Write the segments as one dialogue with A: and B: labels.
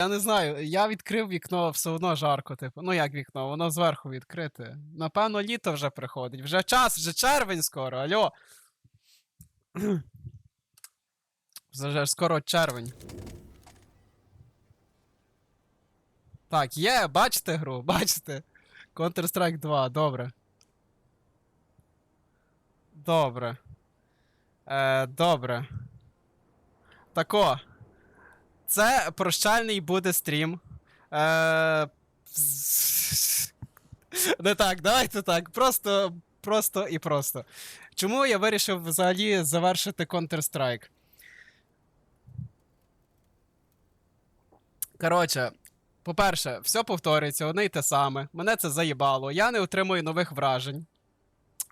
A: Я не знаю, я відкрив вікно, все одно жарко, типу. Ну як вікно, воно зверху відкрите. Напевно, літо вже приходить. Вже час, вже червень скоро, альо. Вже скоро червень. Так, є, бачите гру, бачите. Counter-Strike 2, добре. Добре. Е, добре. Тако. Це прощальний буде стрім. Е... Не так, давайте так. Просто, просто і просто. Чому я вирішив взагалі завершити Counter-Strike? Коротше, по-перше, все повторюється, одне й те саме. Мене це заїбало. Я не отримую нових вражень.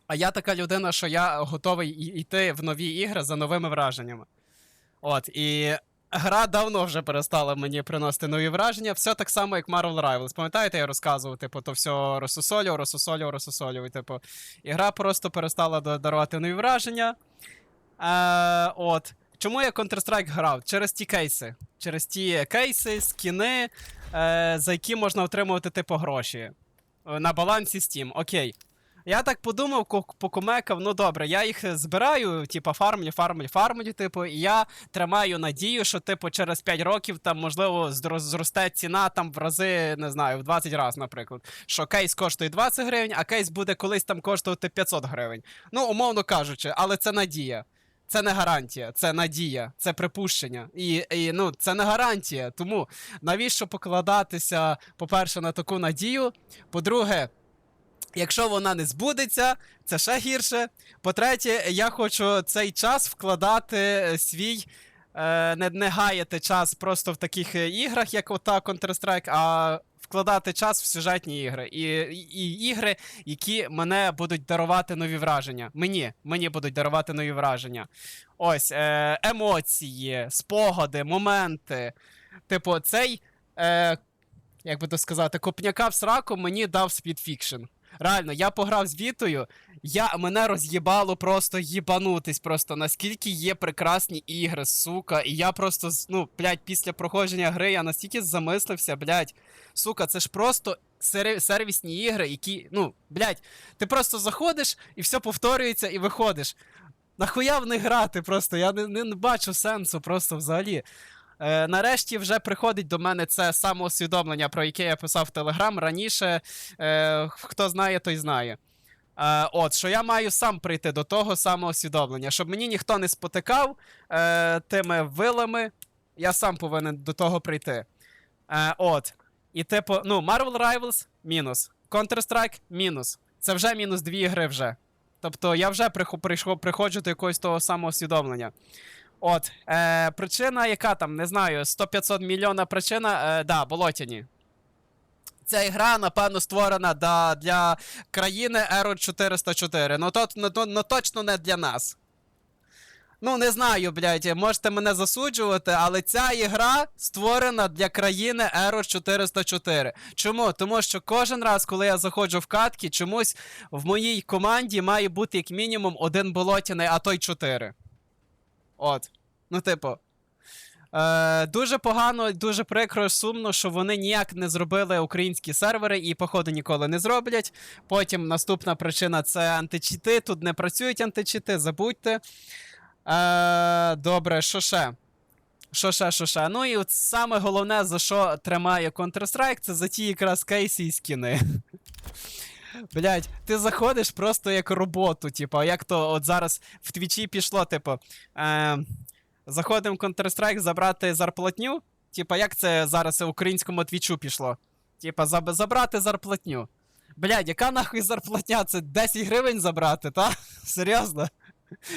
A: А я така людина, що я готовий йти в нові ігри за новими враженнями. От, і гра давно вже перестала мені приносити нові враження. Все так само, як Marvel Rivals. Пам'ятаєте, я розказував, типу, то все розсусолював, розсусолював, розсусолював. Типу, і гра просто перестала дарувати нові враження. Е, от. Чому я Counter-Strike грав? Через ті кейси. Через ті кейси, скіни, е, за які можна отримувати, типу, гроші. Е, На балансі Steam. Окей. Я так подумав, покумекав, ну добре, я їх збираю, типу, фармлю, фармлю, фармлю, типу, і я тримаю надію, що, типу, через 5 років там, можливо, зросте ціна там в рази, не знаю, в 20 разів, наприклад. Що кейс коштує 20 гривень, а кейс буде колись там коштувати 500 гривень. Ну, умовно кажучи, але це надія. Це не гарантія, це надія, це припущення. І, і ну, це не гарантія. Тому навіщо покладатися, по-перше, на таку надію? По-друге, якщо вона не збудеться, це ще гірше. По-третє, я хочу цей час вкладати е, свій. Е, не, не гаяти час просто в таких е, іграх, як ота Counter-Strike, а вкладати час в сюжетні ігри. І, і, і ігри, які мене будуть дарувати нові враження. Мені, мені будуть дарувати нові враження. Ось, е, емоції, спогади, моменти. Типу, цей, е, як би то сказати, копняка в сраку мені дав Fiction. Реально, я пограв з Вітою, я, мене роз'їбало просто їбанутись, просто наскільки є прекрасні ігри, сука. І я просто, ну, блядь, після проходження гри я настільки замислився, блядь. Сука, це ж просто сервісні ігри, які, ну, блядь, ти просто заходиш і все повторюється і виходиш. Нахуя в них грати просто? Я не, не, бачу сенсу просто взагалі. Е, нарешті вже приходить до мене це самоусвідомлення, про яке я писав в Телеграм раніше. Е, хто знає, той знає. Е, от, що я маю сам прийти до того самоусвідомлення, щоб мені ніхто не спотикав е, тими вилами, я сам повинен до того прийти. Е, от. І типу, ну, Marvel Rivals мінус. Counter-Strike мінус. Це вже мінус дві гри вже. Тобто я вже приходжу до якогось того самоусвідомлення. От, е, причина, яка там, не знаю, 100-500 мільйона причина, е, да, болотяні. Ця ігра, напевно, створена да, для країни Euro 404. Ну, то, ну, ну точно не для нас. Ну, не знаю, блядь, можете мене засуджувати, але ця ігра створена для країни Euro 404. Чому? Тому що кожен раз, коли я заходжу в катки, чомусь в моїй команді має бути як мінімум один болотяний, а то й чотири. От. Ну, типу. Е, дуже погано, дуже прикро, сумно, що вони ніяк не зробили українські сервери і, походу, ніколи не зроблять. Потім наступна причина це античіти. Тут не працюють античіти, забудьте. Е, добре, що ще? Що ще, що ще? Ну і от саме головне, за що тримає Counter-Strike, це за ті якраз кейси і скіни. Блять, ти заходиш просто як роботу, типу, як то от зараз в твічі пішло, типу. Е, заходимо в Counter-Strike забрати зарплатню. Типа, як це зараз українському твічу пішло? Типа, заб- забрати зарплатню. Блядь, яка нахуй зарплатня? Це 10 гривень забрати, та? Серйозно?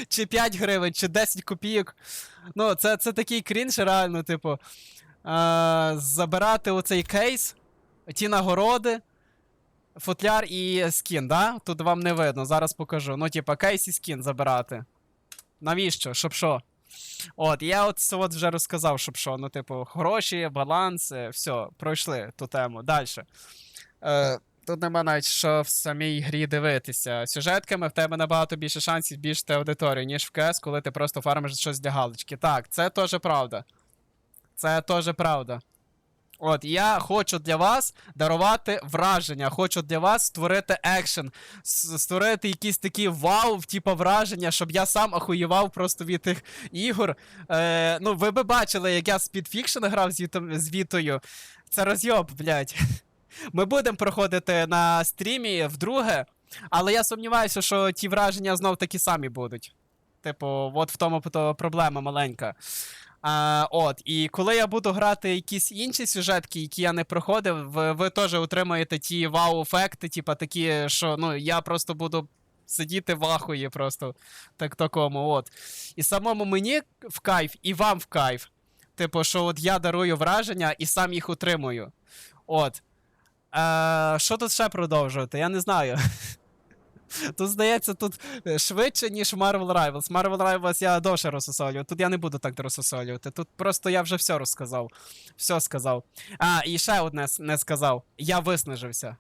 A: Чи 5 гривень, чи 10 копійок. Ну, це, це такий крінж, реально, типу. Е, забирати оцей кейс, ті нагороди, футляр і скін, да? Тут вам не видно, зараз покажу. Ну, типа, кейс скін забирати. Навіщо? Щоб що? От, я от от вже розказав, щоб що. Ну, типу, гроші, баланс, все, пройшли ту тему. Далі. Е, тут нема навіть що в самій грі дивитися. Сюжетками в тебе набагато більше шансів збільшити аудиторію, ніж в КС, коли ти просто фармиш щось для галочки. Так, це теж правда. Це теж правда. От, я хочу для вас дарувати враження, хочу для вас створити екшен, створити якісь такі вау, типу враження, щоб я сам ахуєвав просто від тих ігор. Е, ну, ви би бачили, як я з грав з, з Вітою. Це розйоб, блядь. Ми будемо проходити на стрімі вдруге, але я сумніваюся, що ті враження знов такі самі будуть. Типу, от в тому то проблема маленька. А, от, і коли я буду грати якісь інші сюжетки, які я не проходив, ви, ви теж отримаєте ті вау-ефекти, типа такі, що ну, я просто буду сидіти в ахуї просто так такому. от. І самому мені в кайф, і вам в кайф. Типу, що от я дарую враження і сам їх утримую. От. Е, що тут ще продовжувати? Я не знаю. Тут, здається, тут е, швидше, ніж Marvel Rivals. Marvel Rivals я довше розсосолюю. Тут я не буду так розсосолювати. Тут просто я вже все розказав. Все сказав. А, і ще одне не сказав. Я виснажився.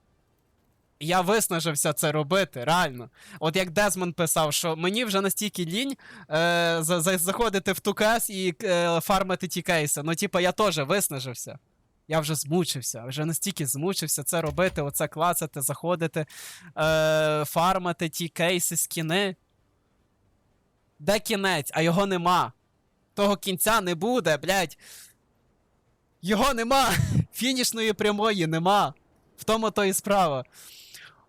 A: Я виснажився це робити, реально. От як Дезмонд писав, що мені вже настільки лінь е, за, за, заходити в тукес і е, фармити ті кейси. Ну, типа, я теж виснажився. Я вже змучився, вже настільки змучився це робити, оце клацати, заходити, е, фармити ті кейси, скіни. Де кінець, а його нема. Того кінця не буде, блядь. Його нема. Фінішної прямої нема. В тому то і справа.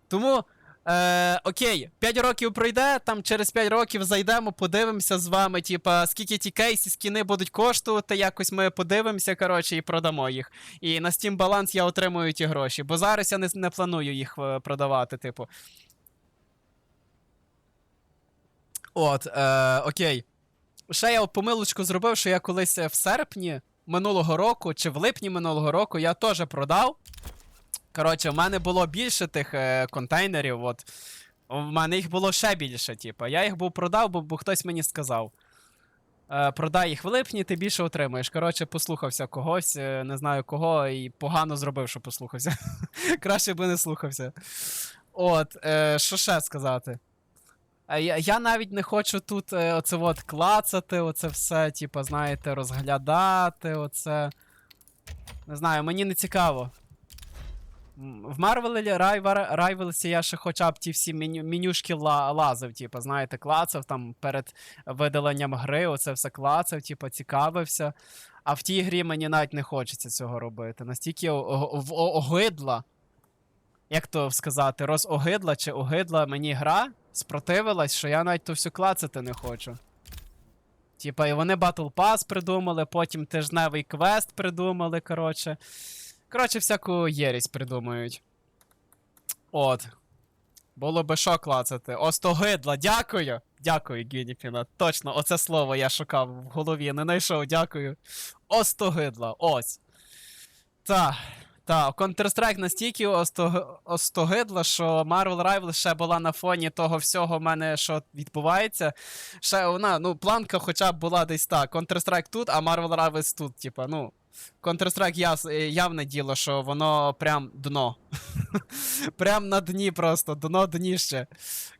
A: Тому. Е, окей, 5 років пройде, там через 5 років зайдемо, подивимося з вами, типа, скільки ті кейси, скіни будуть коштувати, якось ми подивимося, коротше, і продамо їх. І на Steam баланс я отримую ті гроші, бо зараз я не, не планую їх е, продавати, типу. От, е, окей. Ще я помилочку зробив, що я колись е, в серпні минулого року чи в липні минулого року я теж продав. Коротше, в мене було більше тих е, контейнерів. От. В мене їх було ще більше, типу. Я їх був продав, бо, бо хтось мені сказав. Е, продай їх в липні, ти більше отримаєш. Коротше, послухався когось, е, не знаю кого, і погано зробив, що послухався. Краще би не слухався. От, е, що ще сказати? Е, Я, я навіть не хочу тут е, оце от клацати, оце все, типу, знаєте, розглядати, оце. Не знаю, мені не цікаво. В Marvel Rivals я ще хоча б ті всі меню, менюшки ла, лазив, типу, знаєте, клацав там перед видаленням гри, оце все клацав, типу, цікавився. А в тій грі мені навіть не хочеться цього робити. Настільки огидла, як то сказати, розогидла чи огидла мені гра спротивилась, що я навіть то все клацати не хочу. Типа, і вони Battle Pass придумали, потім тижневий квест придумали, коротше. Коротше, всяку єрість придумують. От. Було би що клацати. Остогидла, дякую. Дякую, Гініпіна. Точно, оце слово я шукав в голові, не знайшов, дякую. Остогидла, ось. Та. Та, Counter-Strike настільки осто- остогидла, що Marvel Rivals ще була на фоні того всього в мене, що відбувається. Ще вона, ну, планка хоча б була десь так. Counter-Strike тут, а Marvel Rivals тут, типа, ну. Counter-Strike яс, е, явне діло, що воно прям дно. прям на дні просто, дно дніще.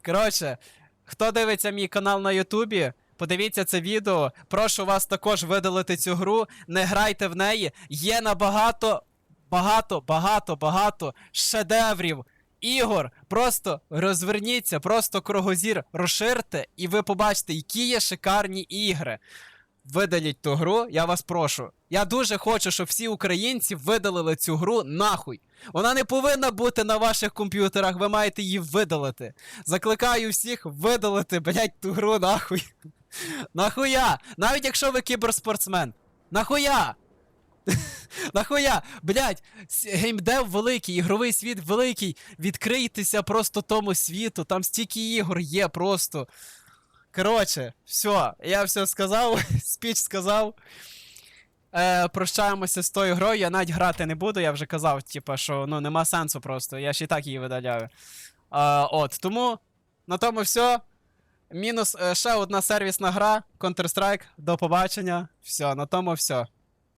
A: Коротше, хто дивиться мій канал на Ютубі, подивіться це відео. Прошу вас також видалити цю гру. Не грайте в неї. Є набагато, багато, багато, багато шедеврів. Ігор, просто розверніться, просто кругозір розширте, і ви побачите, які є шикарні ігри. Видаліть ту гру, я вас прошу. Я дуже хочу, щоб всі українці видалили цю гру нахуй. Вона не повинна бути на ваших комп'ютерах, ви маєте її видалити. Закликаю всіх видалити, блять, ту гру нахуй. Нахуя? Навіть якщо ви кіберспортсмен. Нахуя? Нахуя? Блять, геймдев великий, ігровий світ великий. Відкрийтеся просто тому світу. Там стільки ігор є просто. Коротше, все, я все сказав, спіч сказав. Е, прощаємося з тою грою. Я навіть грати не буду, я вже казав, типа, що ну, нема сенсу просто. Я ж і так її видаляю. Е, от, тому на тому все. Мінус е, ще одна сервісна гра Counter-Strike. До побачення. Все, на тому все.